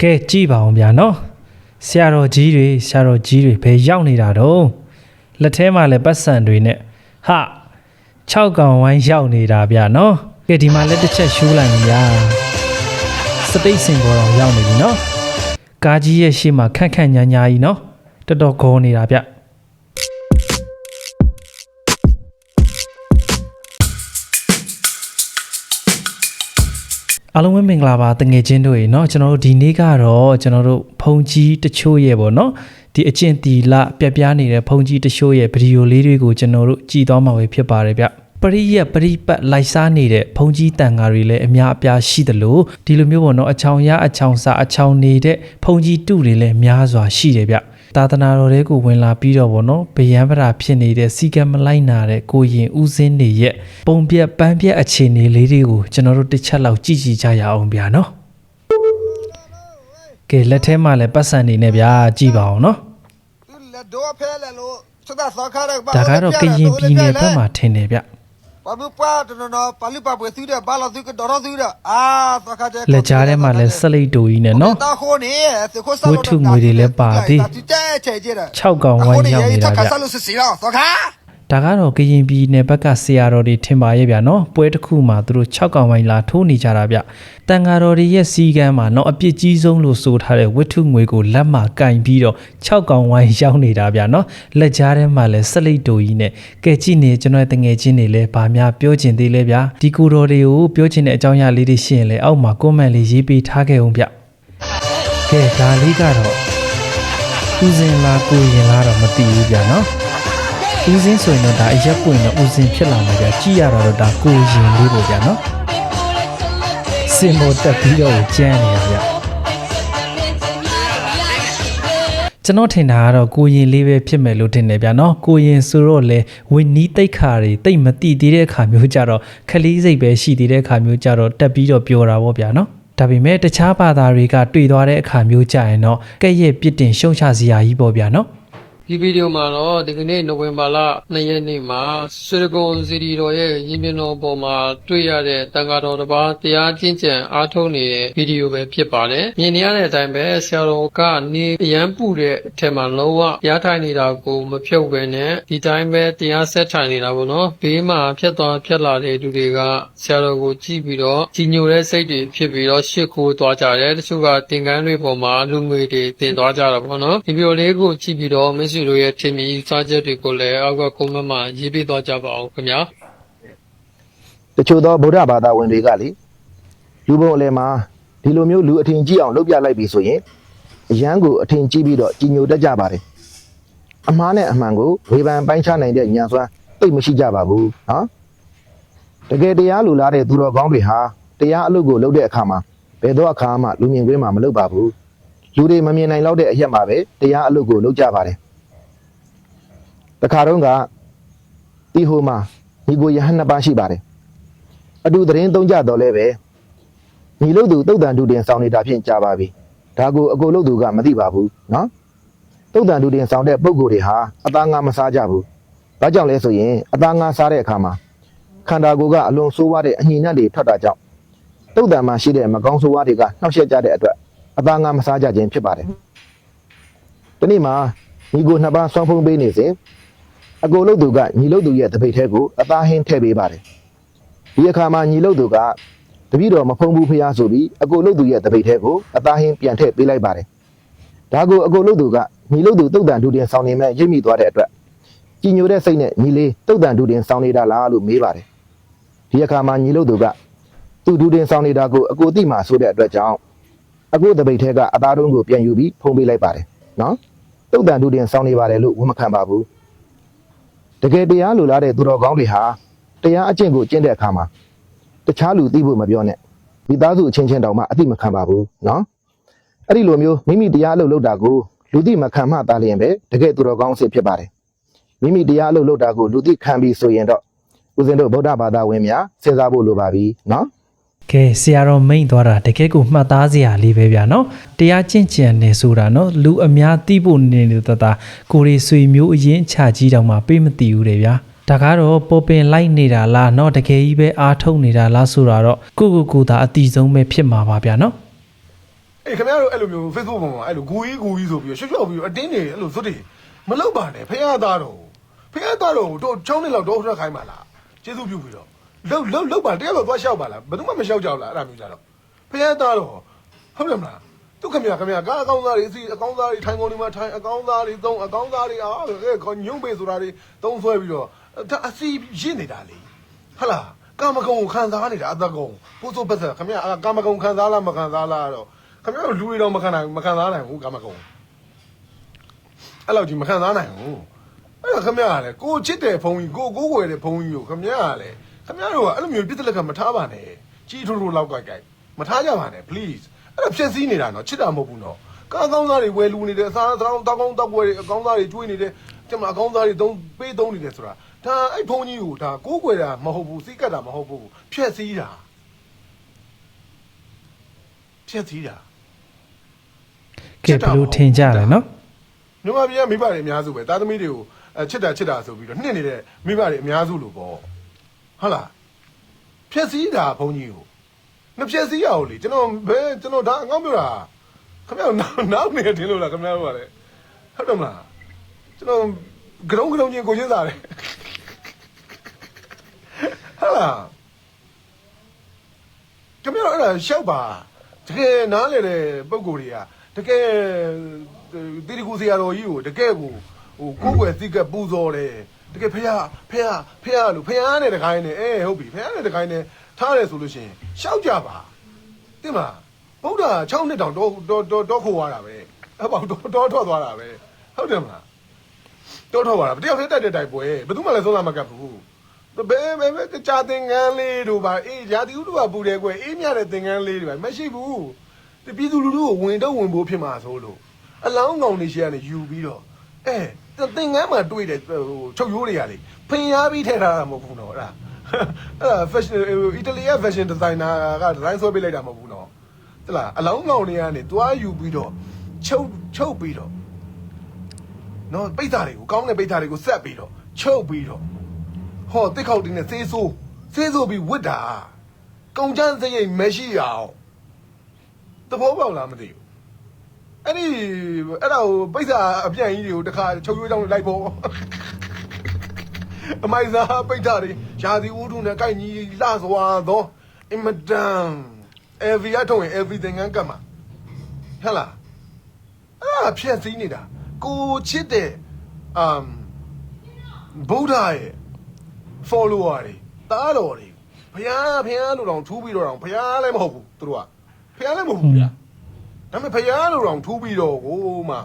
ကဲကြည့်ပါအောင်ဗျာနော်ဆရာတော်ကြီးတွေဆရာတော်ကြီးတွေဘယ်ရောက်နေတာတော့လက်ထဲမှာလည်းပတ်စံတွေနဲ့ဟာ6កောင်ဝိုင်းရောက်နေတာဗျာနော်ကဲဒီမှာလက်တစ်ချက်ရှူးလိုက်ပြီဗျာစတိတ်စင်ပေါ်တော့ရောက်နေပြီနော်ကားကြီးရဲ့ရှေ့မှာခန့်ခန့်ညာညာကြီးနော်တော်တော်ခေါ်နေတာဗျ အားလုံးပဲမင်္ဂလာပါတငယ်ချင်းတို့ရေเนาะကျွန်တော်တို့ဒီနေ့ကတော့ကျွန်တော်တို့ဖုန်ကြီးတချို့ရဲ့ပေါ့เนาะဒီအကျင့်တီလပြက်ပြားနေတဲ့ဖုန်ကြီးတချို့ရဲ့ဗီဒီယိုလေးတွေကိုကျွန်တော်တို့ကြည့်သွားမှာပဲဖြစ်ပါတယ်ဗျပရိယပရိပတ်လိုက်စားနေတဲ့ဖုန်ကြီးတန်ဃာတွေလည်းအများအပြားရှိသလိုဒီလိုမျိုးပေါ့เนาะအချောင်ရအချောင်စားအချောင်နေတဲ့ဖုန်ကြီးတုတွေလည်းများစွာရှိတယ်ဗျ သာသနာတော်တွေကိုဝင်လာပြီးတော့ဗောနော်ဗယံပရာဖြစ်နေတဲ့စီကံမလိုက်နာတဲ့ကိုရင်ဦးစင်းတွေရဲ့ပုံပြက်ပန်းပြက်အခြေအနေလေးတွေကိုကျွန်တော်တို့တစ်ချက်လောက်ကြည့်ကြည့်ကြရအောင်ဗျာနော်ကဲလက်ထဲမှာလည်းပတ်စံနေနဲ့ဗျာကြည့်ပါအောင်နော်သူလက်တော့ဖဲလဲလို့စတာစခါရဒါကတော့ကရင်ပြည်နယ်ဘက်မှာထင်တယ်ဗျ ဘာဘူးပါတနော်ပါဠိပါပွဲသူတဲ့ဘာလို့သူကဒေါ်သူတဲ့အာစခါတဲ့လက်ကြားထဲမှာလည်းဆက်လိတ်တူကြီးနဲ့နော်တာခိုးနေသခိုးဆဝတ္ထုငွေတွေလည်းပါသေးသူတဲ့ချေကြတယ်6កောင်ဝိုင်းရောက်နေတာကဗျဆလို့စီရောစခါ ဒါကတော့ကရင်ပြည်နယ်ဘက်ကဆရာတော်တွေထင်ပါရဲ့ဗျာနော်ပွဲတစ်ခုမှာသူတို့6កောင်ဝိုင်းလာထိုးနေကြတာဗျတန်ဃာတော်တွေရဲ့စီကံမှာနော်အပြစ်ကြီးဆုံးလို့ဆိုထားတဲ့ဝတ္ထုငွေကိုလက်မှာကင်ပြီးတော့6កောင်ဝိုင်းရောက်နေတာဗျာနော်လက်ကြားထဲမှာလည်းဆက်လိတ်တူကြီးနဲ့ကဲကြည့်နေကျွန်တော်တငယ်ချင်းတွေလည်းဗာများပြောချင်သေးလဲဗျာဒီကိုတော်တွေကိုပြောချင်တဲ့အကြောင်းအရာလေးတွေရှိရင်လည်းအောက်မှာ comment လေးရေးပေးထားခဲ့အောင်ဗျကဲဒါလေးကတော့ဦးစင်လားကိုရင်လားတော့မသိဘူးဗျာနော် ဦးစင်းဆိုရင်တော့ဒါအရက်ပွင့်တော့ဦးစင်းဖြစ်လာမှာဗျာကြည့်ရတာတော့ဒါကိုရင်လေးပေါ့ဗျာနော်စင်မောတက်ပြီးတော့ကျန်းနေတာဗျာကျွန်တော်ထင်တာကတော့ကိုရင်လေးပဲဖြစ်မယ်လို့ထင်တယ်ဗျာနော်ကိုရင်ဆိုတော့လေဝင်းနီးတိတ်ခါတွေတိတ်မတိသေးတဲ့အခါမျိုးကြတော့ခလီးစိတ်ပဲရှိသေးတဲ့အခါမျိုးကြတော့တက်ပြီးတော့ပြောတာပေါ့ဗျာနော်ဒါပေမဲ့တခြားဘာသာတွေကတွေ့သွားတဲ့အခါမျိုးကြရင်တော့ကဲ့ရဲ့ပြစ်တင်ရှုံချစရာကြီးပေါ့ဗျာနော် ဒီဗီဒီယိုမှာတော့ဒီကနေ့နိုဝင်ဘာလ2ရက်နေ့မှာဆွေရကုံစီရီတော်ရဲ့ရင်းမြစ်တော်ပေါ်မှာတွေ့ရတဲ့တန်ဃာတော်တစ်ပါးတရားကျင့်ကြံအားထုတ်နေတဲ့ဗီဒီယိုပဲဖြစ်ပါတယ်။မြင်နေရတဲ့အတိုင်းပဲဆရာတော်ကနေအရန်ပူတဲ့အထက်မှာလုံးဝရားထိုင်နေတာကိုမဖြုတ်ဘဲနဲ့ဒီတိုင်းပဲတရားဆက်ထိုင်နေတာပေါ့နော်။ဘေးမှာဖြတ်သွားဖြတ်လာတဲ့လူတွေကဆရာတော်ကိုကြည့်ပြီးတော့ကြီးညိုတဲ့စိတ်တွေဖြစ်ပြီးတော့ရှစ်ခိုးသွားကြတယ်။တချို့ကတင်ကန်းတွေပေါ်မှာလူငွေတွေတင်သွားကြတာပေါ့နော်။ဒီဗီဒီယိုလေးကိုကြည့်ပြီးတော့မစ္စတို့ရဲ့ထင်မြင်စားချက်တွေကိုလည်းအောက်ကကုန်းမမှာရေးပေးသွားကြပါအောင်ခင်ဗျာ။တချို့သောဗုဒ္ဓဘာသာဝင်တွေကလေလူပုံအလယ်မှာဒီလိုမျိုးလူအထင်ကြီးအောင်လုပ်ပြလိုက်ပြီဆိုရင်အရန်ကိုအထင်ကြီးပြီးတော့ကြီးညိုတတ်ကြပါတယ်အမှားနဲ့အမှန်ကိုဝေဖန်ပိုင်းခြားနိုင်တဲ့ဉာဏ်စွမ်းသိပ်မရှိကြပါဘူးနော်တကယ်တရားလူလားတဲ့သူတော်ကောင်းတွေဟာတရားအလုပ်ကိုလုပ်တဲ့အခါမှာဘယ်တော့အခါမှလူမြင်ကွင်းမှာမလုပ်ပါဘူးလူတွေမမြင်နိုင်တော့တဲ့အရက်မှာပဲတရားအလုပ်ကိုလုပ်ကြပါတယ် တခါတော့ကတီဟိုမှာညီကိုယဟန်နှစ်ပါးရှိပါတယ်အတူသတင်းသုံးကြတော့လဲပဲညီလို့သူတုတ်တန်ဒူတင်ဆောင်နေတာဖြင့်ကြာပါပြီဒါကိုအကိုလို့သူကမသိပါဘူးနော်တုတ်တန်ဒူတင်ဆောင်တဲ့ပုံကိုယ်တွေဟာအသားငါမစားကြဘူးဘာကြောင့်လဲဆိုရင်အသားငါစားတဲ့အခါမှာခန္ဓာကိုယ်ကအလွန်ဆိုးဝါးတဲ့အညှိနှက်တွေထွက်တာကြောင့်တုတ်တန်မှာရှိတဲ့မကောင်းဆိုးဝါးတွေကနှောက်ယှက်ကြတဲ့အတွက်အသားငါမစားကြခြင်းဖြစ်ပါတယ်ဒီနေ့မှာညီကိုနှစ်ပါးဆောင်းဖုံးပေးနေစဉ် အကိုလို့သူကညီလို့သူရဲ့တပိတ်ထဲကိုအသားဟင်းထည့်ပေးပါတယ်ဒီအခါမှာညီလုတ်သူကတပည့်တော်မဖုံးဘူးဖျားဆိုပြီးအကိုလုတ်သူရဲ့တပိတ်ထဲကိုအသားဟင်းပြန်ထည့်ပေးလိုက်ပါတယ်။ဒါကိုအကိုလုတ်သူကညီလုတ်သူတုတ်တန်ဒူတင်ဆောင်နေမဲ့ရိပ်မိသွားတဲ့အတွက်ကြည်ညိုတဲ့စိတ်နဲ့ညီလေးတုတ်တန်ဒူတင်ဆောင်နေတာလားလို့မေးပါတယ်။ဒီအခါမှာညီလုတ်သူကသူဒူတင်ဆောင်နေတာကိုအကိုသိမှဆိုတဲ့အတွက်ကြောင့်အကိုတပိတ်ထဲကအသားတုံးကိုပြန်ယူပြီးဖုံးပေးလိုက်ပါတယ်။နော်။တုတ်တန်ဒူတင်ဆောင်နေပါတယ်လို့ဝန်မခံပါဘူး။ တကယ်တရားလိုလားတဲ့သူတော်ကောင်းတွေဟာတရားအကျင့်ကိုကျင့်တဲ့အခါမှာတခြားလူသိဖို့မပြောနဲ့မိသားစုအချင်းချင်းတောင်မှအတိမခံပါဘူးနော်အဲ့ဒီလိုမျိုးမိမိတရားအလုပ်လုပ်တာကိုလူသိမခံမှသာလျင်ပဲတကယ်သူတော်ကောင်းအစ်ဖြစ်ပါတယ်မိမိတရားအလုပ်လုပ်တာကိုလူသိခံပြီးဆိုရင်တော့ဦးဇင်းတို့ဗုဒ္ဓဘာသာဝင်များစဉ်းစားဖို့လိုပါပြီနော် ကဲဆရာတော်မိန်သွားတာတကယ်ကိုမှတ်သားစရာလေးပဲဗျာနော်တရားကျင့်ကြံနေဆိုတာနော်လူအများသိဖို့နေနေတတာကိုရီဆွေမျိုးအရင်ချကြီးတောင်မှပေးမသိဘူးတယ်ဗျာဒါကတော့ပေါ်ပင်လိုက်နေတာလားနော်တကယ်ကြီးပဲအားထုတ်နေတာလားဆိုတာတော့ကိုကိုကိုသာအတိဆုံးပဲဖြစ်မှာပါဗျာနော်အေးခင်ဗျားတို့အဲ့လိုမျိုး Facebook ပေါ်မှာအဲ့လိုဂူကြီးဂူကြီးဆိုပြီးရွှေ့ရွှေ့ပြီးအတင်းနေအဲ့လိုဇွတ်တွေမလောက်ပါနဲ့ဖခင်သားတော်ဖခင်သားတော်တို့ချုံးနေလောက်တော့ထွက်ခိုင်းပါလားကျေးဇူးပြုပြီးတော့ လှုပ်လှုပ်လှုပ်ပါတကယ်တော့သွားလျှောက်ပါလားဘယ်သူမှမလျှောက်ကြဘူးလားအဲ့ဒါမျိုးကြတော့ဖះသားတော့ဟုတ်တယ်မလားသူခင်ဗျာခင်ဗျာကားအကောင်းသားတွေအစီအကောင်းသားတွေထိုင်ကုန်တွေမှာထိုင်အကောင်းသားတွေသုံးအကောင်းသားတွေအားအဲခေါညုံပေဆိုတာတွေသုံးဆွဲပြီးတော့ဒါအစီရင့်နေတာလေဟလာကာမကုံကိုခံစားနေတာအသက်ကုံပို့စိုးပတ်သက်ခင်ဗျာကာမကုံခံစားလားမခံစားလားတော့ခင်ဗျားတို့လူတွေတော့မခံနိုင်မခံစားနိုင်ဘူးကာမကုံအဲ့လောက်ကြီးမခံစားနိုင်ဘူးအဲ့ဒါခင်ဗျားကလည်းကိုချစ်တဲ့ဘုံကြီးကိုကိုကိုွယ်တဲ့ဘုံကြီးကိုခင်ဗျားကလည်း ခင်ဗျားတို့ကအဲ့လိုမျိုးပြစ်တဲ့လက်ကမထားပါနဲ့ကြီးထိုးထိုးလောက်ကြိုက်ကြိုက်မထားကြပါနဲ့ please အဲ့ဒါဖြည့်ဆည်းနေတာနော်ချစ်တာမဟုတ်ဘူးနော်ကားကောင်းသားတွေဝယ်လူနေတယ်အစားအသောင်းတောက်ကောင်းတောက်ပွဲတွေအကောင်းသားတွေကျွေးနေတယ်ကျမအကောင်းသားတွေသုံးပေးသုံးနေတယ်ဆိုတာဒါအဲ့ဘုံကြီးကိုဒါကိုးကွယ်တာမဟုတ်ဘူးစိတ်ကတ်တာမဟုတ်ဘူးဖြည့်ဆည်းတာဖြည့်ဆည်းတာကဲဘယ်လိုထင်ကြလဲနော်မြန်မာပြည်ကမိဘတွေအများစုပဲသားသမီးတွေကိုအချစ်တာချစ်တာဆိုပြီးတော့နှစ်နေတဲ့မိဘတွေအများစုလို့ပေါ့ ဟုတ်လားဖြည့်ဆည်းတာဘုံကြီးကိုမဖြည့်ဆည်းရအောင်လေကျွန်တော်ဘယ်ကျွန်တော်ဒါအငေါ့ပြောတာခင်ဗျားနောက်နောက်နေတင်လို့လားခင်ဗျားတို့ကလည်းဟုတ်တယ်မလားကျွန်တော်ဂရုံးဂရုံးချင်းကိုချင်းစားတယ်ဟုတ်လားခင်ဗျားတို့အဲ့ဒါရှောက်ပါတကယ်နားလေတဲ့ပုံကိုယ်တွေကတကယ်တိတိကူစရာတော်ကြီးကိုတကယ်ကိုဟိုကိုယ်ွယ်သိကပူဇော်တယ် တကယ်ဖះဖះဖះလို့ဖះနဲ့တခိုင်းနဲ့အဲဟုတ်ပြီဖះနဲ့တခိုင်းနဲ့ထားတယ်ဆိုလို့ရှိရင်ရှောက်ကြပါတင်မလားဗုဒ္ဓ6နှစ်တောင်တော့တော့တော့ခိုးသွားတာပဲအပေါ့တော့တော့ထွက်သွားတာပဲဟုတ်တယ်မလားတော့ထွက်သွားတာတယောက်တည်းတက်တဲ့တိုက်ပွဲဘယ်သူမှလည်းသုံးလာမကပ်ဘူးဘယ်ဘယ်ဘယ်ကြာတင်ငန်းလေးတို့ပါအေးရာတီဥတို့ကပူတယ်ကွယ်အေးမြတဲ့တင်ငန်းလေးတွေပါမရှိဘူးဒီပြည်သူလူထုကိုဝင်တော့ဝင်ဖို့ဖြစ်မှာဆိုလို့အလောင်းကောင်တွေရှေ့ကနေယူပြီးတော့အဲ တင်ငန်းမှာတွေ့တယ်ဟိုချုပ်ရိုးတွေကလေဖင်ရားပြီးထည့်ထားတာမဟုတ်ဘူးနော်အဲ့ဒါအဲ့ဒါ fashion အီတလီက fashion designer က design ဆွဲပေးလိုက်တာမဟုတ်ဘူးနော်ဟဲ့လားအလောင်းကောင်တွေကနေတွားယူပြီးတော့ချုပ်ချုပ်ပြီးတော့နော်ပိတ်သားတွေကိုကောင်းတဲ့ပိတ်သားတွေကိုဆက်ပြီးတော့ချုပ်ပြီးတော့ဟောတစ်ခေါက်တင်းနဲ့သေးဆိုးသေးဆိုးပြီးဝစ်တာကုံချမ်းစရိတ်မရှိရအောင်သဘောပေါက်လားမသိဘူး အဲ့ဒီအဲ့ဒါကိုပိတ်စာအပြန့်ကြီးတွေကိုတခါချုပ်ရွေးတောင်းလိုက်ဖို့အမိုက်စားပိတ်သားတွေရာသီဥတုနဲ့ကိုက်ညီလှစွာသောအင်မတန် every အထုံးရင် everything ကကတ်မှာဟဲ့လားအဲ့ဒါဖြည့်စည်းနေတာကိုချစ်တဲ့ um ဗုဒ္ဓရဲ့ follower တွေတားတော်တွေဘုရားဘုရားလို့တောင်ထူးပြီးတော့တောင်ဘုရားလည်းမဟုတ်ဘူးသူတို့ကဘုရားလည်းမဟုတ်ဘူးဗျာ ဒါပေမဲ့ဘုရားလို့တောင်ထူးပြီးတော့ကိုမှ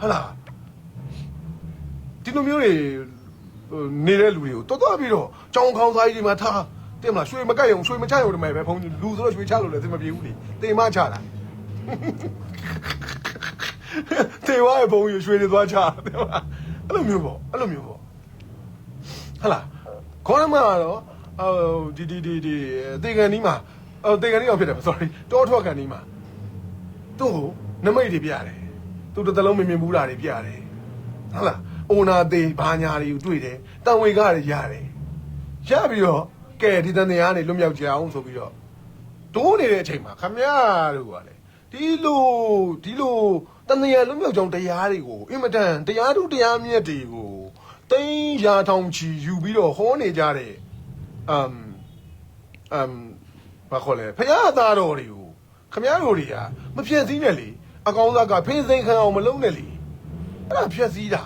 ဟလာဒီလိုမျိုးတွေဟိုနေတဲ့လူတွေကိုတော်တော်ပြီးတော့ကြောင်းခေါင်းစားကြီးတွေမှာထားတင်မလားရွှေမကြိုက်အောင်ရွှေမချရုံတမယ်ပဲဘုန်းကြီးလူဆိုတော့ရွှေချလို့လည်းသိမပြေဘူးလေတင်မချတာတေဝါရဲ့ဘုံကြီးရွှေတွေသွားချတယ်မလားအဲ့လိုမျိုးပေါ့အဲ့လိုမျိုးပေါ့ဟလာခေါင်းမကတော့ဟိုဒီဒီဒီဒီတေကန်နီးမှာဟိုတေကန်နီးအောင်ဖြစ်တယ် sorry တောထွက်ကန်နီးမှာ သူ့ကိုနမိတ်တွေပြရတယ်သူတစ်သလုံးမမြင်ဘူးတာတွေပြရတယ်ဟုတ်လားအိုနာသေးဘာညာတွေကိုတွေ့တယ်တန်ဝေကတွေရတယ်ရပြီးတော့ကဲဒီတန်တရားကနေလွတ်မြောက်ကြအောင်ဆိုပြီးတော့တိုးနေတဲ့အချိန်မှာခမရတို့ကလေဒီလိုဒီလိုတန်တရားလွတ်မြောက်ကြောင်းတရားတွေကိုအင်မတန်တရားထုတရားမြတ်တွေကိုတိန်းရာထောင်ချီယူပြီးတော့ဟောနေကြတဲ့အမ်အမ်ဘာခေါ်လဲဖရာသားတော်တွေကို ခမရတို့တွေကမဖြည့်စည်းနဲ့လေအကောင်းစားကဖေးစိန်ခံအောင်မလုပ်နဲ့လေအဲ့ဒါဖြည့်စည်းတာ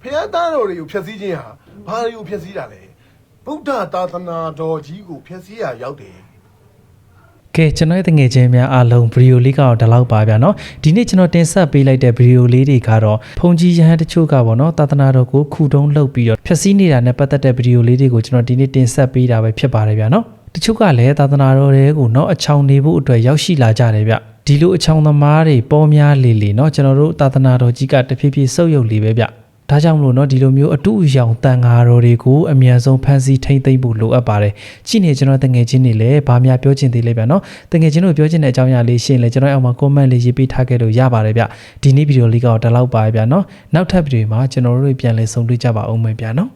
ဖရာသားတော်တွေကိုဖြည့်စည်းခြင်းဟာဘာတွေကိုဖြည့်စည်းတာလဲဗုဒ္ဓသာသနာတော်ကြီးကိုဖြည့်စည်းရရောက်တယ် ကဲကျွန်တော်ရဲ့တငယ်ချင်းများအားလုံးဗီဒီယိုလေးကတော့ဒီလောက်ပါဗျာเนาะဒီနေ့ကျွန်တော်တင်ဆက်ပေးလိုက်တဲ့ဗီဒီယိုလေးတွေကတော့ဖုန်ကြီးရဟန်းတချို့ကပေါ့เนาะသာသနာတော်ကိုခုတုံးလှုပ်ပြီးတော့ဖြည့်ဆည်းနေတာနဲ့ပတ်သက်တဲ့ဗီဒီယိုလေးတွေကိုကျွန်တော်ဒီနေ့တင်ဆက်ပေးတာပဲဖြစ်ပါတယ်ဗျာเนาะ တချို့ကလည်းသာသနာတော်တွေကိုเนาะအချောင်နေဖို့အတွက်ရောက်ရှိလာကြတယ်ဗျဒီလိုအချောင်သမားတွေပေါ်များလေလေเนาะကျွန်တော်တို့သာသနာတော်ကြီးကတဖြည်းဖြည်းဆုပ်ယုပ်လေပဲဗျဒါကြောင့်မလို့เนาะဒီလိုမျိုးအတူအယောင်တန်ဃာတော်တွေကိုအမြန်ဆုံးဖန်ဆီးထိမ့်သိမ့်ဖို့လိုအပ်ပါတယ်။ကြည့်နေကျွန်တော်တငယ်ချင်းတွေလည်းဗာများပြောချင်သေးလေဗျာเนาะတငယ်ချင်းတို့ပြောချင်တဲ့အကြောင်းအရာလေးရှင်းလဲကျွန်တော်အောက်မှာ comment လေးရေးပေးထားခဲ့လို့ရပါတယ်ဗျ။ဒီနေ့ဗီဒီယိုလေးကတော့ဒီလောက်ပါပဲဗျာเนาะနောက်ထပ်ဗီဒီယိုမှာကျွန်တော်တို့ပြန်လည်ဆုံတွေ့ကြပါအောင်မယ်ဗျာเนาะ